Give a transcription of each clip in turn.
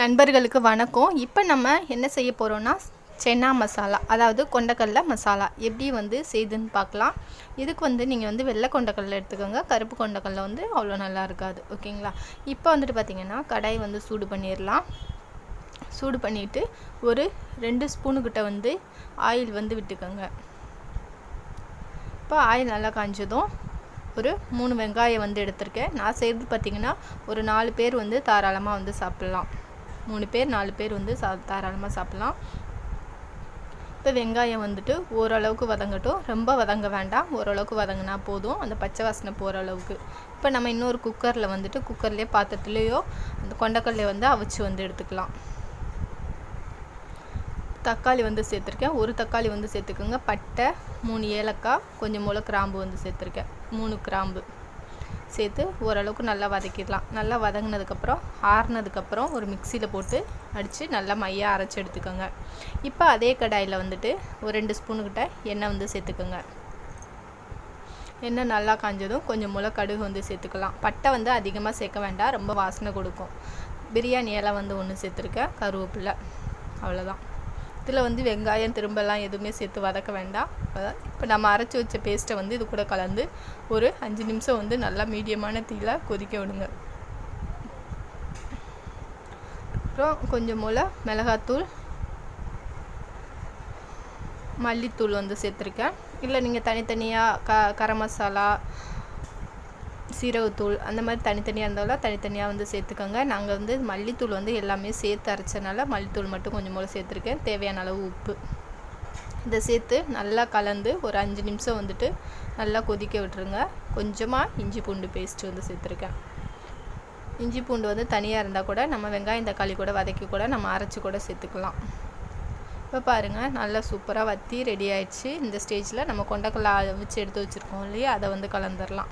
நண்பர்களுக்கு வணக்கம். இப்போ நம்ம என்ன செய்ய போகிறோம்னா சென்னா மசாலா அதாவது கொண்டக்கடல மசாலா எப்படி வந்து செய்துன்னு பார்க்கலாம். இதுக்கு வந்து நீங்கள் வந்து வெள்ளை கொண்டக்கடல எடுத்துக்கோங்க. கருப்பு கொண்டக்கடல வந்து அவ்வளோ நல்லா இருக்காது. ஓகேங்களா? இப்போ வந்துட்டு பார்த்தீங்கன்னா கடாய் வந்து சூடு பண்ணிடலாம். சூடு பண்ணிவிட்டு ஒரு ரெண்டு ஸ்பூனுக்கிட்ட வந்து ஆயில் வந்து விட்டுக்கோங்க. இப்போ ஆயில் நல்லா காஞ்சதும் ஒரு மூணு வெங்காயம் வந்து எடுத்திருக்கேன். நான் செய்கிறது பார்த்திங்கன்னா ஒரு நாலு பேர் வந்து தாராளமாக வந்து சாப்பிட்லாம். மூணு பேர் நாலு பேர் வந்து சா தாராளமாக சாப்பிட்லாம். இப்போ வெங்காயம் வந்துட்டு ஓரளவுக்கு வதங்கட்டும். ரொம்ப வதங்க வேண்டாம். ஓரளவுக்கு வதங்கினா போதும். அந்த பச்சை வாசனை போகிற அளவுக்கு. இப்போ நம்ம இன்னொரு குக்கரில் வந்துட்டு குக்கர்லேயே பாத்திரத்துலேயோ அந்த கொண்டக்கடலையை வந்து அவிச்சு வந்து எடுத்துக்கலாம். தக்காளி வந்து சேர்த்துருக்கேன். ஒரு தக்காளி வந்து சேர்த்துக்கோங்க. பட்டை மூணு ஏலக்காய் கொஞ்சம் மூளை கிராம்பு வந்து சேர்த்துருக்கேன். மூணு கிராம்பு. சேர்த்து ஓரளவுக்கு நல்லா வதக்கிடலாம். நல்லா வதங்கினதுக்கப்புறம் ஆறுனதுக்கப்புறம் ஒரு மிக்சியில் போட்டு அடித்து நல்லா மையாக அரைச்சி எடுத்துக்கோங்க. இப்போ அதே கடாயில் வந்துட்டு ஒரு ரெண்டு ஸ்பூனுக்கிட்ட எண்ணெய் வந்து சேர்த்துக்கோங்க. எண்ணெய் நல்லா காஞ்சதும் கொஞ்சம் முளை கடுகு வந்து சேர்த்துக்கலாம். பட்டை வந்து அதிகமாக சேர்க்க வேண்டாம் ரொம்ப வாசனை கொடுக்கும். பிரியாணி இலை வந்து ஒன்று சேர்த்துருக்கேன் கருவேப்பில்லை அவ்வளோதான் இதில் வந்து வெங்காயம் திரும்பலாம் எதுவுமே சேர்த்து வதக்க வேண்டாம். இப்போ நம்ம அரைச்சி வச்ச பேஸ்ட்டை வந்து இது கூட கலந்து ஒரு அஞ்சு நிமிஷம் வந்து நல்லா மீடியமான தீயில கொதிக்க விடுங்க. அப்புறம் கொஞ்சம் போல் மிளகாத்தூள் மல்லித்தூள் வந்து சேர்த்துருக்கேன். இல்லை நீங்கள் தனித்தனியாக க கரம் மசாலா சீரகத்தூள் அந்த மாதிரி தனித்தனியாக இருந்தாலும் தனித்தனியாக வந்து சேர்த்துக்கோங்க. நாங்கள் வந்து மல்லித்தூள் வந்து எல்லாமே சேர்த்து அரைச்சனால மல்லித்தூள் மட்டும் கொஞ்சம் போல் சேர்த்துருக்கேன். தேவையான அளவு உப்பு. இதை சேர்த்து நல்லா கலந்து ஒரு அஞ்சு நிமிஷம் வந்துட்டு நல்லா கொதிக்க விட்டுருங்க. கொஞ்சமாக இஞ்சி பூண்டு பேஸ்ட்டு வந்து சேர்த்துருக்கேன். இஞ்சி பூண்டு வந்து தனியாக இருந்தால் கூட நம்ம வெங்காயம் தக்காளி கூட வதக்கி கூட நம்ம அரைச்சி கூட சேர்த்துக்கலாம். இப்போ பாருங்கள் நல்லா சூப்பராக வற்றி ரெடி ஆயிடுச்சு. இந்த ஸ்டேஜில் நம்ம கொண்டக்கடலை அவிச்சு எடுத்து வச்சுருக்கோம் இல்லையா? அதை வந்து கலந்துடலாம்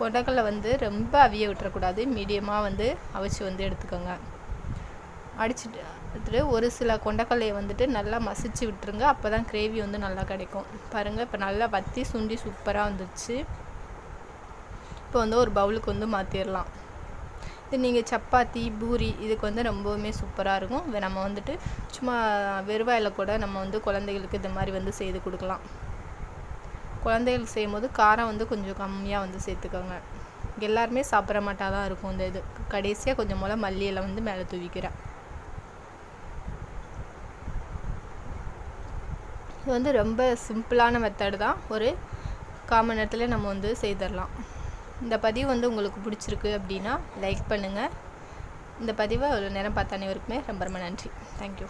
கொண்டக்கடலை வந்து ரொம்ப அவிய விட்டுறக்கூடாது. மீடியமாக வந்து அவிச்சு வந்து எடுத்துக்கோங்க. அடிச்சுட்டு எடுத்துட்டு ஒரு சில கொண்டக்கடலையை வந்துட்டு நல்லா மசிச்சு விட்டுருங்க. அப்போ தான் கிரேவி வந்து நல்லா கிடைக்கும். பாருங்கள் இப்போ நல்லா வற்றி சுண்டி சூப்பராக வந்துடுச்சு இப்போ வந்து ஒரு பவுலுக்கு வந்து மாற்றிடலாம் இது நீங்கள் சப்பாத்தி பூரி இதுக்கு வந்து ரொம்பவுமே சூப்பராக இருக்கும். இப்போ நம்ம வந்துட்டு சும்மா வெறுவாயில் கூட நம்ம வந்து குழந்தைகளுக்கு இந்த மாதிரி வந்து செய்து கொடுக்கலாம். குழந்தைகள் செய்யும் போது காரம் வந்து கொஞ்சம் கம்மியாக வந்து சேர்த்துக்கோங்க. எல்லாருமே சாப்பிட்ற மாட்டா தான் இருக்கும் இந்த இது. கடைசியாக கொஞ்சம் போல் மல்லியில் வந்து மேலே தூவிக்கிறேன். இது வந்து ரொம்ப சிம்பிளான மெத்தடு தான். ஒரு காமன் நேரத்தில் நம்ம வந்து செய்திடலாம் இந்த பதிவு வந்து உங்களுக்கு பிடிச்சிருக்கு அப்படின்னா லைக் பண்ணுங்கள் இந்த பதிவை அவ்வளோ நேரம் பார்த்த அனைவருக்குமே ரொம்ப ரொம்ப நன்றி. தேங்க்யூ